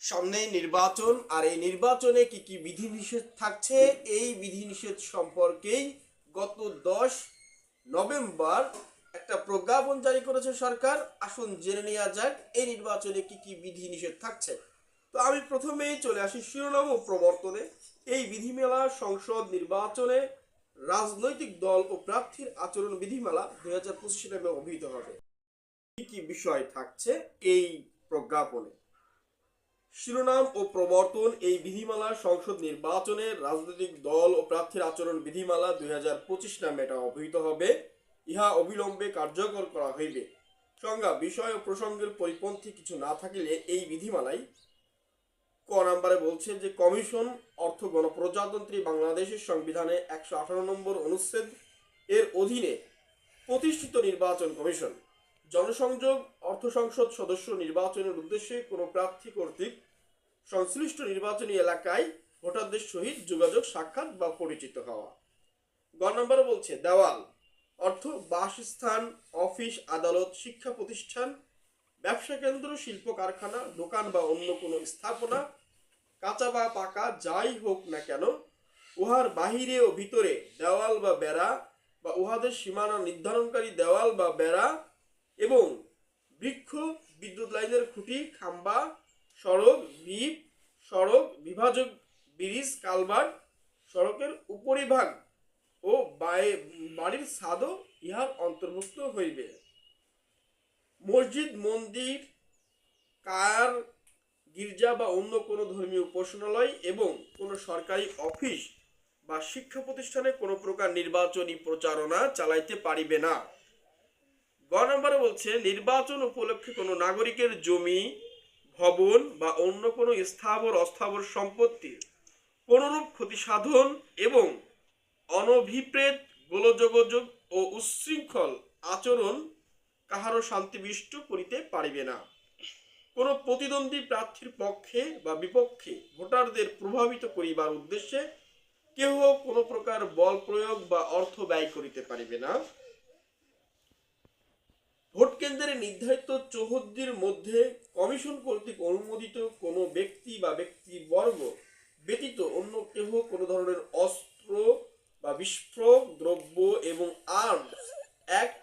সামনেই নির্বাচন, আর এই নির্বাচনে কি কি বিধিনিষেধ থাকছে, এই বিধিনিষেধ সম্পর্কেই গত দশ নভেম্বর একটা প্রজ্ঞাপন জারি করেছে সরকার। আসুন জেনে নেওয়া যাক, এই নির্বাচনে কি কি বিধিনিষেধ থাকছে। তো আমি প্রথমেই চলে আসি শিরোনাম ও প্রবর্তনে। এই বিধিমেলা সংসদ নির্বাচনে রাজনৈতিক দল ও প্রার্থীর আচরণ বিধিমেলা দুই হাজার পঁচিশ নামে অভিহিত হবে। কি কি বিষয় থাকছে এই প্রজ্ঞাপনে? শিরোনাম ও প্রবর্তন এই বিধিমালা সংসদ নির্বাচনে রাজনৈতিক দল ও প্রার্থীর আচরণ বিধিমালা দুই হাজার পঁচিশ নামে এটা অভিহিত হবে। ইহা অবিলম্বে কার্যকর করা হইবে। সংজ্ঞা, বিষয় ও প্রসঙ্গের পরিপন্থী কিছু না থাকিলে এই বিধিমালায় ক নাম্বারে বলছে যে, কমিশন অর্থ গণপ্রজাতন্ত্রী বাংলাদেশের সংবিধানে একশো আঠারো নম্বর অনুচ্ছেদ এর অধীনে প্রতিষ্ঠিত নির্বাচন কমিশন জনসংযোগ, অর্থ সংসদ সদস্য নির্বাচনের উদ্দেশ্যে কোনো প্রার্থী কর্তৃক সংশ্লিষ্ট নির্বাচনী এলাকায় ভোটারদের সহিত যোগাযোগ সাক্ষাৎ বা পরিচিত হওয়া। গ নম্বরে বলছে, দেওয়াল, অর্থ, বাসস্থান, অফিস, আদালত, শিক্ষা প্রতিষ্ঠান, ব্যবসা কেন্দ্র, শিল্প কারখানা, দোকান বা অন্য কোনো স্থাপনা, কাঁচা বা পাকা, যাই হোক না কেন, উহার বাহিরে ও ভিতরে দেওয়াল বা বেড়া বা উহাদের সীমানা নির্ধারণকারী দেওয়াল বা বেড়া এবং বৃক্ষ, বিদ্যুৎ লাইনের খুঁটি, খাম্বা, সড়ক, দ্বীপ, সড়ক, বিভাজক, ব্রিজ কালভার্ট সড়কের উপরিভাগ ও বায়ে- বাড়ির ছাদও ইহার অন্তর্ভুক্ত হইবে। মসজিদ, মন্দির, কার, গির্জা বা অন্য কোনো ধর্মীয় উপাসনালয় এবং কোনো সরকারি অফিস বা শিক্ষা প্রতিষ্ঠানে কোনো প্রকার নির্বাচনী প্রচারণা চালাইতে পারিবে না। গ নম্বরে বলছে, নির্বাচন উপলক্ষে কোনো নাগরিকের জমি, ভবন বা অন্য কোনো স্থাবর অস্থাবর সম্পত্তির কোনরূপ ক্ষতি সাধন এবং অনভিপ্রেত গোলযোগযোগ ও উচ্ছৃঙ্খল আচরণ কাহারও শান্তিবিষ্ট করিতে পারিবে না। কোনো প্রতিদ্বন্দ্বী প্রার্থীর পক্ষে বা বিপক্ষে ভোটারদের প্রভাবিত করিবার উদ্দেশ্যে কেহ কোনো প্রকার বল প্রয়োগ বা অর্থ ব্যয় করিতে পারিবে না। কেন্দ্রে নির্ধারিত চৌহদ্দির মধ্যে কমিশন কর্তৃক অনুমোদিত কোনো ব্যক্তি বা ব্যক্তিবর্গ ব্যতীত অন্য কেহ কোনো ধরনের অস্ত্র বা বিস্ফোরক দ্রব্য এবং arms act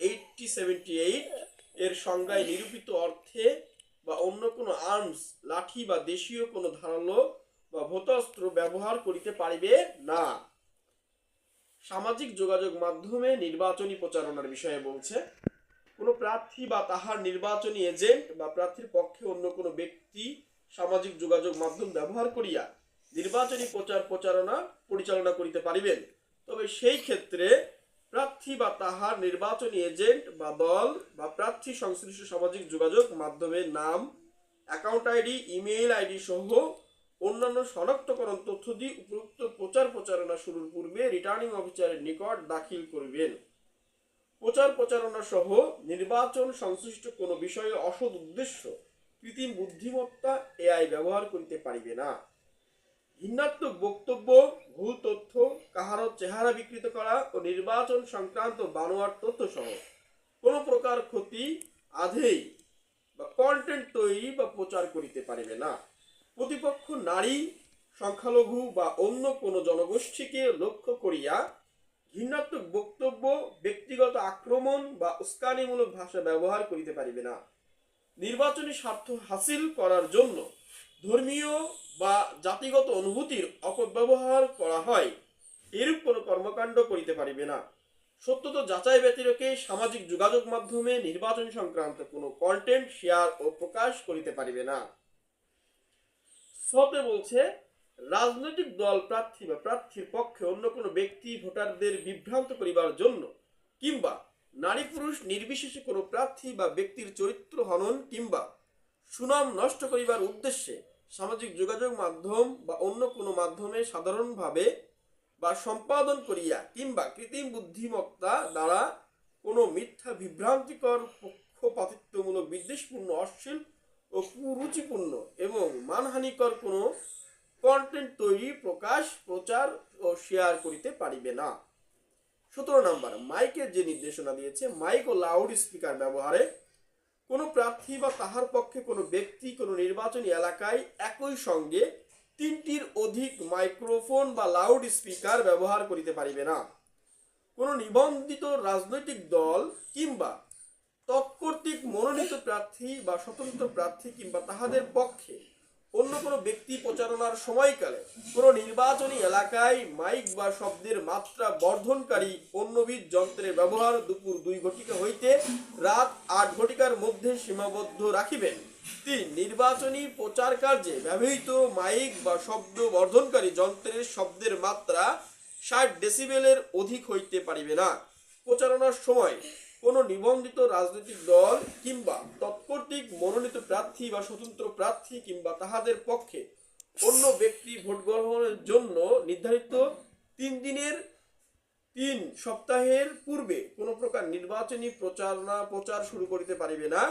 eighty seventy eight এর সংজ্ঞায় নিরূপিত অর্থে বা অন্য কোনো আর্মস, লাঠি বা দেশীয় কোনো ধারালো বা ভূতস্ত্র ব্যবহার করিতে পারিবে না। সামাজিক যোগাযোগ মাধ্যমে নির্বাচনী প্রচারণার বিষয়ে বলছে কোনো প্রার্থী বা তাহার নির্বাচনী এজেন্ট বা প্রার্থীর পক্ষে অন্য কোনো ব্যক্তি সামাজিক যোগাযোগ মাধ্যম ব্যবহার করিয়া নির্বাচনী প্রচার প্রচারণা পরিচালনা করিতে পারিবেন। তবে সেই ক্ষেত্রে প্রার্থী বা তাহার নির্বাচনী এজেন্ট বা দল বা প্রার্থী সংশ্লিষ্ট সামাজিক যোগাযোগ মাধ্যমের নাম, অ্যাকাউন্ট আইডি, ইমেইল আইডি সহ অন্যান্য শনাক্তকরণ তথ্য দিয়ে উপযুক্ত প্রচার প্রচারণা শুরুর পূর্বে রিটার্নিং অফিসারের নিকট দাখিল করবেন। প্রচার প্রচারণা সহ নির্বাচন সংশ্লিষ্ট কোনো বিষয়ে অসৎ উদ্দেশ্য, কৃত্রিম বুদ্ধিমত্তা এআই ব্যবহার করিতে পারিবে না। ঘৃণাত্মক বক্তব্য, ভুল তথ্য, কাহারও চেহারা বিকৃত করা ও নির্বাচন সংক্রান্ত বানোয়ার তথ্য সহ কোনো প্রকার ক্ষতি আধেই বা কন্টেন্ট তৈরি বা প্রচার করিতে পারিবে না। প্রতিপক্ষ নারী, সংখ্যালঘু বা অন্য কোনো জনগোষ্ঠীকে লক্ষ্য করিয়া ঘৃণাত্মক বক্তব্য, ব্যক্তিগত আক্রমণ বা উস্কানিমূলক ভাষা ব্যবহার করিতে পারিবে না। নির্বাচনী স্বার্থ হাসিল করার জন্য ধর্মীয় বা জাতিগত অনুভূতির অপব্যবহার করা হয়, এরূপ কোনো কর্মকাণ্ড করিতে পারিবে না। সত্যত যাচাই ব্যতিরেকে সামাজিক যোগাযোগ মাধ্যমে নির্বাচন সংক্রান্ত কোনো কন্টেন্ট শেয়ার ও প্রকাশ করিতে পারিবে না। সতে বলছে রাজনৈতিক দল, প্রার্থী বা প্রার্থীর পক্ষে অন্য কোনো ব্যক্তি ভোটারদের বিভ্রান্ত করিবার জন্য কিংবা নারী পুরুষ নির্বিশেষে কোনো প্রার্থী বা ব্যক্তির চরিত্র হনন কিংবা সুনাম নষ্ট করিবার উদ্দেশ্যে সামাজিক যোগাযোগ মাধ্যম বা অন্য কোনো মাধ্যমে সাধারণভাবে বা সম্পাদন করিয়া কিংবা কৃত্রিম বুদ্ধিমত্তা দ্বারা কোনো মিথ্যা বিভ্রান্তিকর পক্ষপাতিত্বমূলক বিদ্বেষপূর্ণ, অশ্লীল ও কুরুচিপূর্ণ এবং মানহানিকর কোনো কন্টেন্ট তৈরি, প্রকাশ, প্রচার ও শেয়ার করিতে পারিবে না। সতেরো নাম্বার মাইকের যে নির্দেশনা দিয়েছে মাইক ও লাউড স্পিকার ব্যবহারে কোনো প্রার্থী বা তাহার পক্ষে কোনো ব্যক্তি কোনো নির্বাচনী এলাকায় একই সঙ্গে তিনটির অধিক মাইক্রোফোন বা লাউড স্পিকার ব্যবহার করিতে পারিবে না। কোনো নিবন্ধিত রাজনৈতিক দল কিংবা তৎকর্তৃক মনোনীত প্রার্থী বা স্বতন্ত্র প্রার্থী কিংবা তাহাদের পক্ষে অন্য কোনো ব্যক্তি প্রচারণার সময়কালে কোনো নির্বাচনী এলাকায় মাইক বা শব্দের মাত্রা বর্ধনকারী অন্যবিধ যন্ত্রের ব্যবহার দুপুর দুই ঘটিকা হইতে রাত আট ঘটিকার মধ্যে সীমাবদ্ধ রাখিবেন। তিন নির্বাচনী প্রচার কার্যে ব্যবহৃত মাইক বা শব্দ বর্ধনকারী যন্ত্রের শব্দের মাত্রা ষাট ডেসিবেলের অধিক হইতে পারিবে না। প্রচারণার সময় কোনো নিবন্ধিত রাজনৈতিক দল কিংবা তৎকর্তৃক মনোনীত প্রার্থী বা স্বতন্ত্র প্রার্থী কিংবা তাহাদের পক্ষে অন্য ব্যক্তি ভোট গ্রহণের জন্য নির্ধারিত তিন দিনের, তিন সপ্তাহের পূর্বে কোনো প্রকার নির্বাচনী প্রচারণা প্রচার শুরু করিতে পারিবে না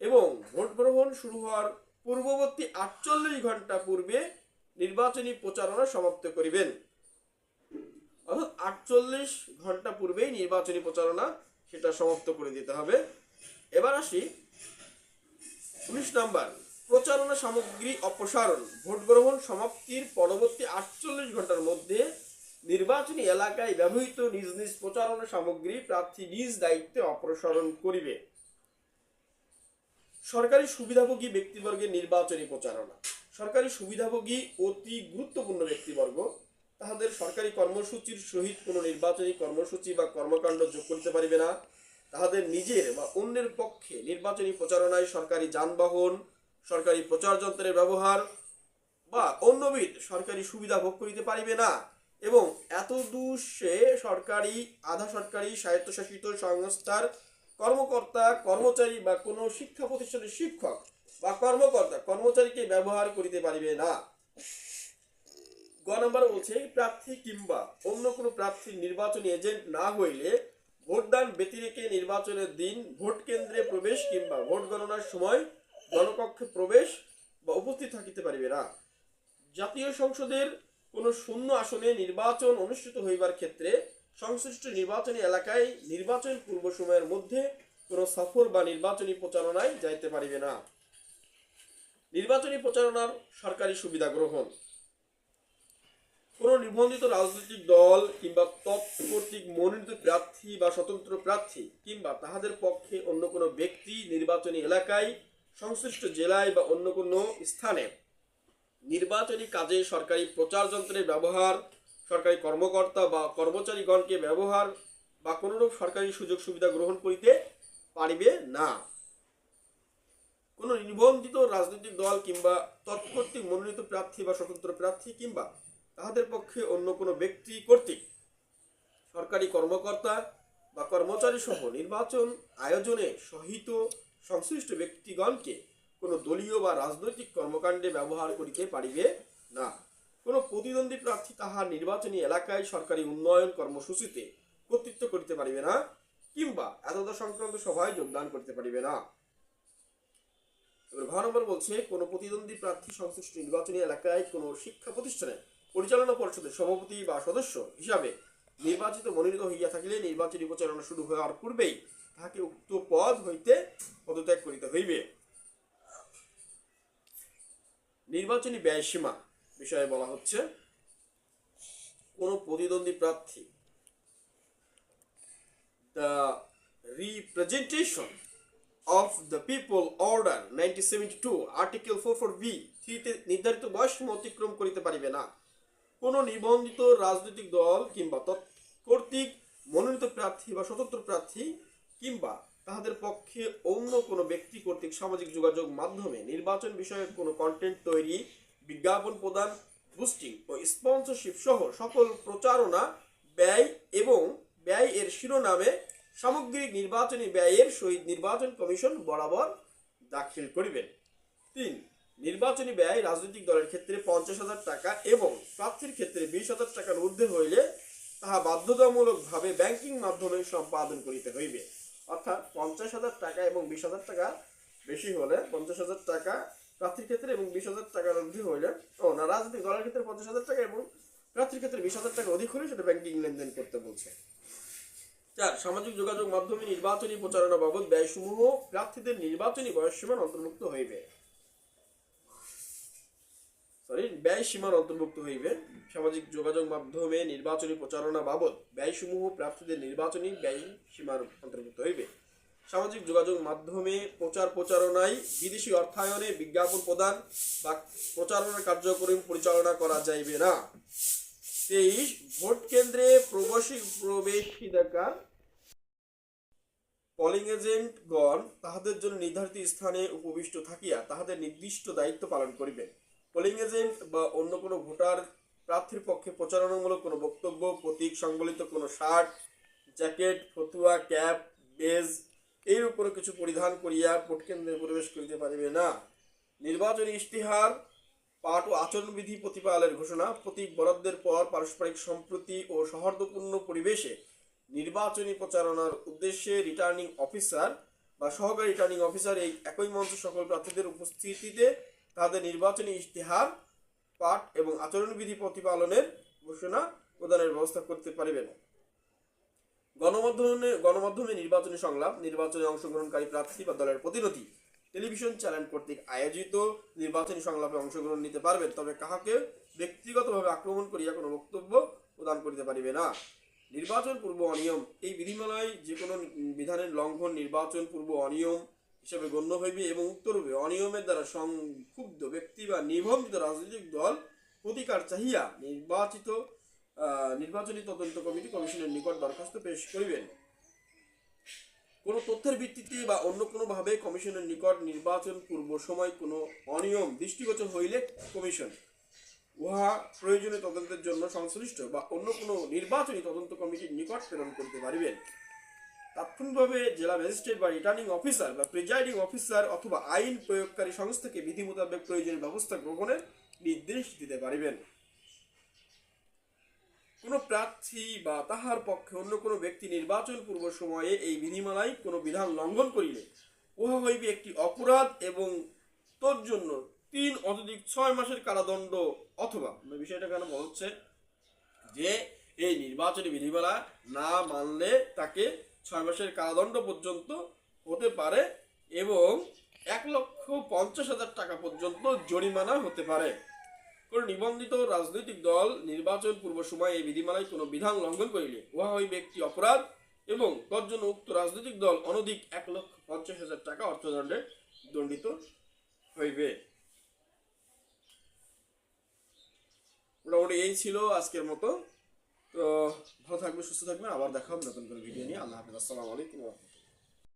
এবং ভোট গ্রহণ শুরু হওয়ার পূর্ববর্তী আটচল্লিশ ঘণ্টা পূর্বে নির্বাচনী প্রচারণা সমাপ্ত করিবেন। অর্থাৎ আটচল্লিশ ঘণ্টা পূর্বেই নির্বাচনী প্রচারণা সেটা সমাপ্ত করে দিতে হবে। এবার আসি উনিশ নাম্বার, প্রচারণা সামগ্রী অপসারণ। ভোট গ্রহণ সমাপ্তির পরবর্তী আটচল্লিশ ঘণ্টার মধ্যে নির্বাচনী এলাকায় ব্যবহৃত নিজ নিজ প্রচারণা সামগ্রী প্রার্থী নিজ দায়িত্বে অপসারণ করিবে। সরকারি সুবিধাভোগী ব্যক্তিবর্গের নির্বাচনী প্রচারণা। সরকারি সুবিধাভোগী অতি গুরুত্বপূর্ণ ব্যক্তিবর্গ। তাহাদের সরকারি কর্মসূচির সহিত কোনো নির্বাচনী কর্মসূচি বা কর্মকাণ্ড যোগ করিতে পারিবে না। তাহাদের নিজের বা অন্যের পক্ষে নির্বাচনী প্রচারণায় সরকারি যানবাহন, সরকারি প্রচার যন্ত্রের ব্যবহার বা অন্যবিধ সরকারি সুবিধা ভোগ করিতে পারিবে না এবং এত সে সরকারি, আধা সরকারি, স্বায়ত্তশাসিত সংস্থার কর্মকর্তা, কর্মচারী বা কোনো শিক্ষা প্রতিষ্ঠানের শিক্ষক বা কর্মকর্তা, কর্মচারীকে ব্যবহার করিতে পারিবে না। গ নম্বর বলছে প্রার্থী কিংবা অন্য কোনো প্রার্থী নির্বাচনী এজেন্ট না হইলে ভোটদান ব্যতিরেকে নির্বাচনের দিন ভোট কেন্দ্রে প্রবেশ কিংবা ভোট গণনার সময় জনকক্ষে প্রবেশ বা উপস্থিত থাকিতে পারিবে না। জাতীয় সংসদের কোনো শূন্য আসনে নির্বাচন অনুষ্ঠিত হইবার ক্ষেত্রে সংশ্লিষ্ট নির্বাচনী এলাকায় নির্বাচন পূর্ব সময়ের মধ্যে কোনো সফর বা নির্বাচনী প্রচারণায় যাইতে পারিবে না। নির্বাচনী প্রচারণার সরকারি সুবিধা গ্রহণ। কোনো নিবন্ধিত রাজনৈতিক দল কিংবা তৎকর্তৃক মনোনীত প্রার্থী বা স্বতন্ত্র প্রার্থী কিংবা তাহাদের পক্ষে অন্য কোনো ব্যক্তি নির্বাচনী এলাকায়, সংশ্লিষ্ট জেলায় বা অন্য কোনো স্থানে। নির্বাচনী কাজে সরকারি প্রচার যন্ত্রের ব্যবহার, সরকারি কর্মকর্তা বা কর্মচারীগণকে ব্যবহার বা কোনোরূপ সরকারি সুযোগ সুবিধা গ্রহণ করিতে পারিবে না। কোনো নিবন্ধিত রাজনৈতিক দল কিংবা তৎকর্তৃক মনোনীত প্রার্থী বা স্বতন্ত্র প্রার্থী কিংবা তাহাদের পক্ষে অন্য কোনো ব্যক্তি কর্তৃক সরকারি কর্মকর্তা বা কর্মচারী সহ নির্বাচন আয়োজনে সহিত সংশ্লিষ্ট ব্যক্তিগণকে কোনো দলীয় বা রাজনৈতিক কর্মকাণ্ডে ব্যবহার করিতে পারিবে না। কোনো প্রতিদ্বন্দ্বী প্রার্থী তাহার নির্বাচনী এলাকায় সরকারি উন্নয়ন কর্মসূচিতে কর্তৃত্ব করিতে পারিবে না কিংবা এতদা সংক্রান্ত সভায় যোগদান করিতে পারিবে না। এবার ঘ নম্বর বলছে, কোনো প্রতিদ্বন্দ্বী প্রার্থী সংশ্লিষ্ট নির্বাচনী এলাকায় কোনো শিক্ষা প্রতিষ্ঠানে পরিচালনা পরিষদের সভাপতি বা সদস্য হিসাবে নির্বাচিত মনোনীত হইয়া থাকিলে নির্বাচনী প্রচারণা শুরু হওয়ার পূর্বেই তাহাকে উক্ত পদ হইতে পদত্যাগ করিতে হইবে। নির্বাচনী ব্যয়সীমা বিষয়ে বলা হচ্ছে, কোন প্রতিদ্বন্দ্বী প্রার্থী the representation of the people order 1972 article 44b থ্রিতে নির্ধারিত বয়সসীমা অতিক্রম করিতে পারিবে না। কোন নিবন্ধিত রাজনৈতিক দল কিংবা তৎকর্তৃক মনোনীত প্রার্থী বা স্বতন্ত্র প্রার্থী কিংবা তাহাদের পক্ষে অন্য কোনো ব্যক্তি কর্তৃক সামাজিক যোগাযোগ মাধ্যমে নির্বাচন বিষয়ে কোনো কন্টেন্ট তৈরি, বিজ্ঞাপন প্রদান বুস্টিং ও স্পন্সরশিপ সহ সকল প্রচারণা, ব্যয় এবং ব্যয় এর শিরোনামে সামগ্রিক নির্বাচনী ব্যয়ের সহিত নির্বাচন কমিশন বরাবর দাখিল করিবেন। তিন নির্বাচনী ব্যয় রাজনৈতিক দলের ক্ষেত্রে পঞ্চাশ হাজার টাকা এবং প্রার্থীর ক্ষেত্রে বিশ হাজার টাকার ঊর্ধ্বে হইলে তাহা বাধ্যতামূলকভাবে ব্যাংকিং মাধ্যমে সম্পাদন করিতে হইবে। অর্থাৎ পঞ্চাশ হাজার টাকা এবং বিশ হাজার টাকা বেশি হলে পঞ্চাশ হাজার টাকা প্রার্থীর ক্ষেত্রে এবং বিশ হাজার টাকার অধিক হইলে, ও না, রাজনৈতিক দলের ক্ষেত্রে পঞ্চাশ হাজার টাকা এবং প্রার্থীর ক্ষেত্রে বিশ হাজার টাকা অধিক হলে সেটা ব্যাংকিং লেনদেন করতে বলছে। চার, সামাজিক যোগাযোগ মাধ্যমে নির্বাচনী প্রচারণা বাবদ ব্যয়সমূহ প্রার্থীদের নির্বাচনী বয়সসীমার অন্তর্ভুক্ত হইবে। সরি ব্যয় সীমার অন্তর্ভুক্ত হইবে। সামাজিক যোগাযোগ মাধ্যমে নির্বাচনী প্রচারণা বাবদ ব্যয়সমূহ প্রার্থীদের নির্বাচনী ব্যয় সীমার অন্তর্ভুক্ত হইবে। সামাজিক যোগাযোগ মাধ্যমে প্রচার প্রচারণায় বিদেশি অর্থায়নে বিজ্ঞাপন প্রদান বা প্রচারণা কার্যক্রম পরিচালনা করা যাইবে না। তেইশ, ভোট কেন্দ্রে প্রবাসী প্রবেশিকার পলিং এজেন্টগণ তাহাদের জন্য নির্ধারিত স্থানে উপবিষ্ট থাকিয়া তাহাদের নির্দিষ্ট দায়িত্ব পালন করিবেন। পোলিং এজেন্ট বা অন্য কোনো ভোটার প্রার্থীর পক্ষে প্রচারণামূলক কোনো বক্তব্য, প্রতীক সংবলিত কোনো শার্ট, জ্যাকেট, ফতুয়া, ক্যাপ, বেজ এর উপরে কিছু পরিধান করিয়া ভোট কেন্দ্রে প্রবেশ করিতে পারিবে না। নির্বাচনী ইশতেহার পাঠ ও আচরণবিধি প্রতিপালের ঘোষণা, প্রতীক বরাদ্দের পর পারস্পরিক সম্প্রতি ও সৌহার্দ্যপূর্ণ পরিবেশে নির্বাচনী প্রচারণার উদ্দেশ্যে রিটার্নিং অফিসার বা সহকারী রিটার্নিং অফিসার এই একই মঞ্চ সকল প্রার্থীদের উপস্থিতিতে তাদের নির্বাচনী ইশতেহার, পাঠ এবং আচরণবিধি প্রতিপালনের ঘোষণা প্রদানের ব্যবস্থা করতে পারিবেন গণমাধ্যমে গণমাধ্যমে নির্বাচনী সংলাপ, নির্বাচনে অংশগ্রহণকারী প্রার্থী বা দলের প্রতিনিধি টেলিভিশন চ্যানেল কর্তৃক আয়োজিত নির্বাচনী সংলাপে অংশগ্রহণ নিতে পারবেন, তবে কাহাকে ব্যক্তিগতভাবে আক্রমণ করিয়া কোনো বক্তব্য প্রদান করিতে পারিবে না। নির্বাচন পূর্ব অনিয়ম, এই বিধিমালায় যে কোনো বিধানের লঙ্ঘন নির্বাচন পূর্ব অনিয়ম হিসেবে গণ্য হইবে এবং উত্তরূপে অনিয়মের দ্বারা সংক্ষুব্ধ ব্যক্তি বা নিবন্ধিত রাজনৈতিক দল প্রতিকার চাহিয়া নির্বাচিত নির্বাচনী তদন্ত কমিটি কমিশনের নিকট দরখাস্ত পেশ করিবেন। কোনো তথ্যের ভিত্তিতে বা অন্য কোনোভাবে কমিশনের নিকট নির্বাচন পূর্ব সময় কোনো অনিয়ম দৃষ্টিগোচর হইলে কমিশন উহা প্রয়োজনীয় তদন্তের জন্য সংশ্লিষ্ট বা অন্য কোনো নির্বাচনী তদন্ত কমিটির নিকট প্রেরণ করতে পারিবেন। তাৎক্ষণিকভাবে জেলা ম্যাজিস্ট্রেট বা রিটার্নিং অফিসার বা প্রিজাইডিং অফিসার অথবা আইন প্রয়োগকারী সংস্থাকে বিধি মোতাবেক প্রয়োজনীয় ব্যবস্থা গ্রহণের নির্দেশ দিতে পারিবেন। কোনো প্রার্থী বা তাহার পক্ষে অন্য কোনো ব্যক্তি নির্বাচন পূর্ব সময়ে এই বিধিমালায় কোনো বিধান লঙ্ঘন করিলে উহা হইবে একটি অপরাধ এবং তোর জন্য তিন অত্যধিক ছয় মাসের কারাদণ্ড অথবা মানে বিষয়টা কেন বলা হচ্ছে যে এই নির্বাচনী বিধিমালা না মানলে তাকে ছয় মাসের কারাদণ্ড পর্যন্ত হতে পারে এবং এক লক্ষ পঞ্চাশ হাজার টাকা পর্যন্ত জরিমানা হতে পারে। কোন নিবন্ধিত রাজনৈতিক দল নির্বাচন পূর্ব সময়ে এই বিধিমালায় কোনো বিধান লঙ্ঘন করিলে উহা হইবে একটি অপরাধ এবং তর জন্য উক্ত রাজনৈতিক দল অনধিক এক লক্ষ পঞ্চাশ হাজার টাকা অর্থদণ্ডে দণ্ডিত হইবে। মোটামুটি এই ছিল আজকের মতো। তো ভালো থাকবে সুস্থ থাকবেন, আবার দেখা হবে নতুন করে ভিডিও নিয়ে আল্লাহ হাফিজ, আসসালামু।